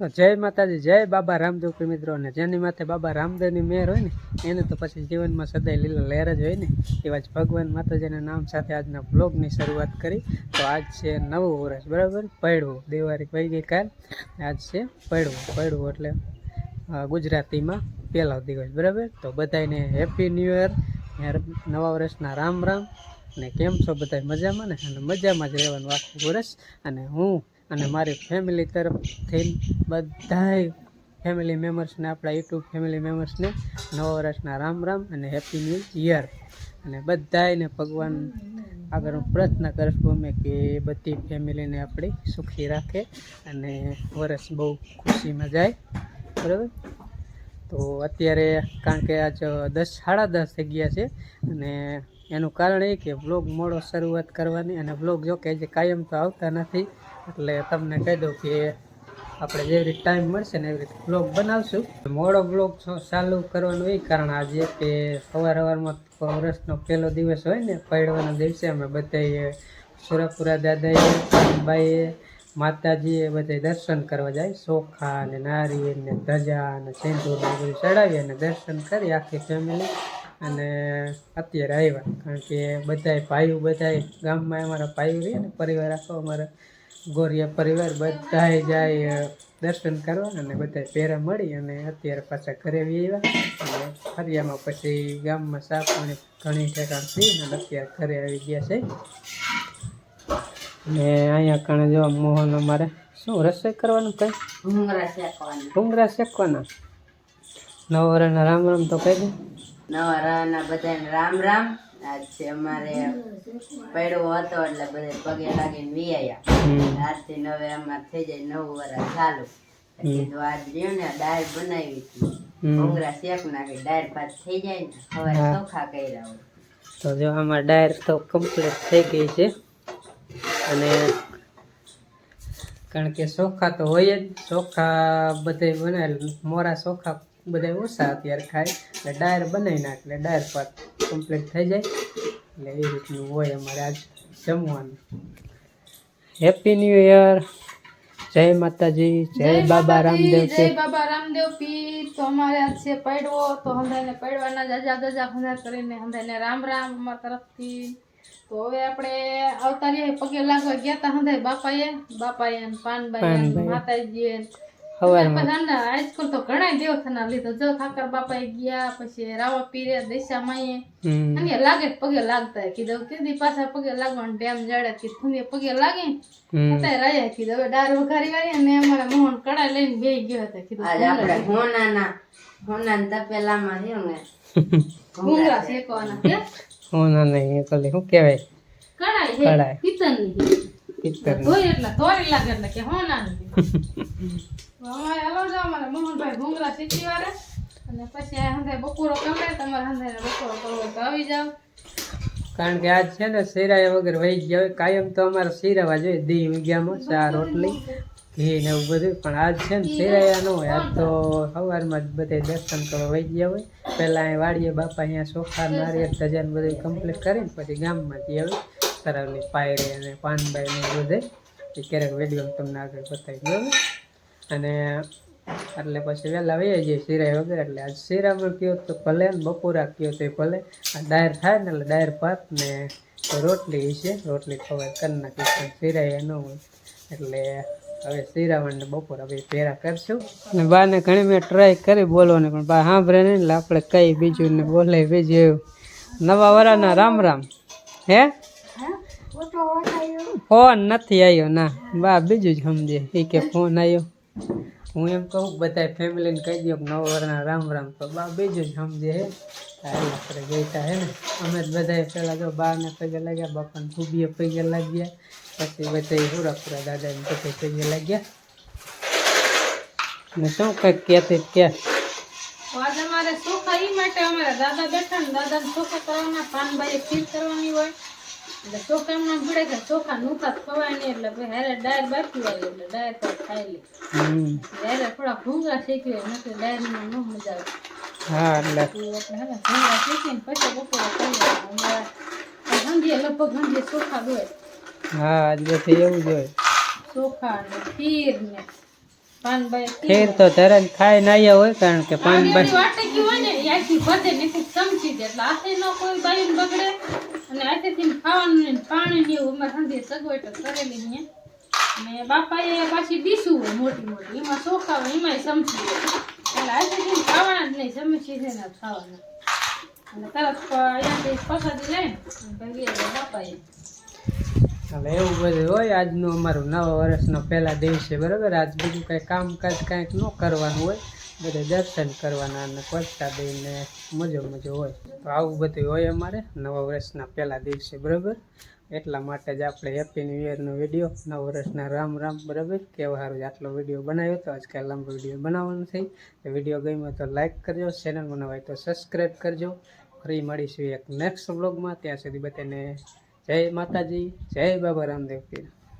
જય માતાજી, જય બાબા રામદેવ કે મિત્રો, અને જેની માથે બાબા રામદેવની મેર હોય ને, એને તો પછી જીવનમાં સદાય લીલા લહેર જ હોય ને, એવા જ ભગવાન માતાજીના નામ સાથે આજના બ્લોગની શરૂઆત કરી. તો આજ છે નવું વર્ષ, બરાબર? પડવું, દિવાળી પડી ગઈ કાલ, આજ છે પડવું પડવું એટલે ગુજરાતીમાં પહેલો દિવસ, બરાબર? તો બધાને હેપી ન્યૂ યર, નવા વર્ષના રામ રામ અને કેમ છો બધા મજામાં ને? અને મજામાં જ રહેવાનું આખું વર્ષ, અને હું અને મારી ફેમિલી તરફથી બધાય ફેમિલી મેમ્બર્સને આપણા યુટ્યુબ ફેમિલી મેમ્બર્સને નવા વર્ષના રામ રામ અને હેપી ન્યૂ યર અને બધાયને ભગવાન આગળ હું પ્રાર્થના કરશું અમે કે બધી ફેમિલીને આપણી સુખી રાખે અને વર્ષ બહુ ખુશીમાં જાય. બરાબર? તો અત્યારે કારણ કે આજ દસ, સાડા દસ થઈ ગયા છે અને એનું કારણ એ કે બ્લોગ મોડો શરૂઆત કરવાની અને બ્લોગ જો કે જે કાયમ તો આવતા નથી, એટલે તમને કહી દઉં કે આપણે જેવી રીતે ટાઈમ મળશે ને એવી રીતે બ્લોગ બનાવશું. મોડો બ્લોગ ચાલુ કરવાનું એ કારણ આજે કે સવાર સવારમાં વર્ષનો પહેલો દિવસ હોય ને, પડવાનો દિવસે અમે બધાએ સુરપુરા દાદાએ બાઈએ માતાજીએ બધા દર્શન કરવા જાય. ચોખા ને નારી ને ધજા ને સિંદૂર બધું ચડાવી અને દર્શન કરી આખી ફેમિલી અને અત્યારે આવ્યા. કારણ કે બધાય ભાઈઓ બધાય ગામમાં અમારા ભાઈઓ રહે ને પરિવાર આખો અમારા ગોરિયા પરિવાર બધાએ જાય દર્શન કરવા અને બધાય પહેરા મળી અને અત્યારે પાછા ઘરે આવી આવ્યા. અને ફરિયામાં પછી ગામમાં સાફ પાણી ઘણી ઠેકાણ થઈ અને અત્યારે ઘરે આવી ગયા છે. અને અહીંયા કણે જો મોહન અમારે શું રસોઈ કરવાનું કઈ? ભૂંગળા શેકવાના. ડુંગરા શેકવાના? નવરાના રામ રામ તો કહી દે. નવા રાના બધાને રામ રામ. આજ છે અમારે પડવો હતો એટલે બધા પગે લાગીને વી આયા. આજથી નવે અમારે થઈ જાય નવ વર્ષ ચાલુ. કીધું આજ રહ્યું ને દાળ બનાવી હતી. હમ. શેક નાખી દાળ ભાત થઈ જાય ને હવે ચોખા કર્યા હોય. તો જો આમાં ડાયર તો કમ્પ્લીટ થઈ ગઈ છે. અને કારણ કે ચોખા તો હોય જ ચોખા બધે બનાવેલ મોરા ચોખા બધા ઓછા અત્યારે ખાય. એટલે ડાયર બનાવી નાખ એટલે ડાયર પર કમ્પ્લીટ થઈ જાય. એટલે એ રીતનું હોય અમારે આજ જમવાનું. હેપી ન્યૂ યર જય માતાજી જય બાબા રામદેવ જય બાબા રામદેવ પી તો અમારે આજ છે પડવો તો હંધાઈને પડવાના જાજા ગજા હંધા કરીને હંધાઈને રામ રામ અમારા તરફથી. તો હવે આપણે અવતારીએ પગે લાગવા ગયા તા હંધાઈ બાપાએ. બાપાએ પાનબાઈ. માતાજીએ પછી આજકાલ તો ઘણા દેવથાના લીધો જો ઠાકર બાપાએ ગયા પછી રાવા પીરે દૈસા માઈએ. હમ. અને લાગે પગે લાગતા કીધું કીધી પાછા પગે લાગવાનું ટેમ જડે કીધું તમે પગે લાગી. અત્યારે રહ્યા કીધું હવે દાર વઘારી વાળી અને અમારા મોહન કડા લઈને બે ગયો હતા કીધું આજ આપણે હોનાના હોનાના તપેલામાં રહ્યું ને. ભૂંગળા શેકવાના કે? હું નહીં પેલી શું કહેવાય? કડાઈ કડાઈ. પિત્તળની પિત્તર ધોઈ એટલે તોરી લાગે એટલે કે હો ના અમારે હલો જાઓ અમારે મોહનભાઈ ભૂંગળા શીખી વાળે. અને પછી આ હંધાઈ બપોરો કમે તમારે હંધાઈ બપોરો કરવો તો આવી જાવ કારણ કે આજ છે ને શેરાયા વગર વહી ગયા કાયમ તો અમારે શેરાવા જોઈએ દી ઉગ્યામાં ચા રોટલી ઘી ને એવું બધું. પણ આજ છે ને શેરાયા ન હોય. આજ તો સવારમાં જ બધે દર્શન કરવા વહી ગયા હોય. પહેલાં અહીં વાડીએ બાપા અહીંયા સોખા નારિયેળ ધજાને બધું કમ્પ્લીટ કરીને પછી ગામમાંથી આવે. તરાવલી પાયરે અને પાનબાઈ ને બધે એ ક્યારેક વીડિયો તમને આગળ બતાવી બરાબર? અને એટલે પછી વહેલા વહી જઈએ શીરાય વગેરે, એટલે આજ શીરામાં કયો તો ભલે ને બપોરા કયો તો ભલે. આ ડાયર થાય ને એટલે ડાયર ભાત ને રોટલી છે રોટલી ખવાય કરી નાખી પણ એ ન હોય. એટલે હવે શીરાવણ ને બપોર હવે ભેરા કરશું. અને બાને ઘણી મેં ટ્રાય કરી બોલવાની, પણ બા સાંભળે નહીં એટલે આપણે કઈ બીજું ને બોલે બીજું. નવા વરાના રામ રામ. હે? ફોન નથી આવ્યો ના. બા, બીજું જ સમજે. એ કે ફોન આવ્યો હું એમ કહું બધા ફેમિલીને કહી દઉં નવ વર્ષના રામ રામ. તો બા, બીજું જ સમજે હે. હાલ આપણે ગઈતા હે ને. અમે જ બધા પેલા જો બાને પગે લાગ્યા, બાપાને ખૂબીએ પગે લાગ્યા. પછી બધા પૂરા દાદાને બધે પગે લાગ્યા. ને શું કંઈક કહેતી કે તો આજે અમારે સુખ એ માટે અમારા દાદા બેઠા ને દાદા સુખ કરવાના પાનભાઈ ખીર કરવાની હોય. એટલે ચોખા એમના ભીડે કે ચોખા નૂકા ખવાય એટલે હારે ડાયર બાકી હોય એટલે ડાયર પર ખાઈ લે હારે થોડા ભૂંગા શેકી હોય નથી ડાયરમાં ન મજા આવે. હા એટલે. ભૂંગા શેકીને પછી બપોરે. અમારે સાંજે લગભગ સાંજે ચોખા દોય હા આજ બધી એવું જ હોય. ચોખા ને ખીર ને ખીર. તો તરત ખાઈને ના હોય કારણ કે પાનભાઈ વાટકી હોય ને આખી બધે ચમચી દે એટલે હાથે નો કોઈ બાયું બગડે. અને હાથેથી ખાવાનું ને પાણી ને એવું અમારે સાંજે સગવડ કરેલી છે. અને બાપાએ પાછી ડીશું હોય મોટી મોટી. એમાં ચોખા હોય એમાંય સમજી હોય એટલે હાથેથી ખાવાના જ નહીં સમજી છે ને ખાવાના. અને તરત અહીંયાથી પસાદી લઈને પછી બાપાએ. હવે એવું બધું હોય, આજનું અમારું નવા વર્ષનો પહેલા દિવસે, બરાબર? આજ બધું કંઈ કામકાજ કાંઈક ન કરવાનું હોય. બધે દર્શન કરવાના અને પચતા દઈને મજો મજો હોય. તો આવું બધું હોય અમારે નવા વર્ષના પહેલા દિવસે, બરાબર? એટલા માટે જ આપણે હેપી ન્યૂ યરનો વીડિયો, નવા વર્ષના રામ રામ, બરાબર? કેવા સારું આટલો વીડિયો બનાવ્યો તો આજકાલ લાંબો વીડિયો બનાવવાનો થઈ તો વીડિયો ગમ્યો તો લાઈક કરજો ચેનલ બનાવાય તો સબસ્ક્રાઈબ કરજો. ફરી મળીશું એક નેક્સ્ટ બ્લોગમાં ત્યાં સુધી બધાને જય માતાજી, જય બાબા રામદેવ પીર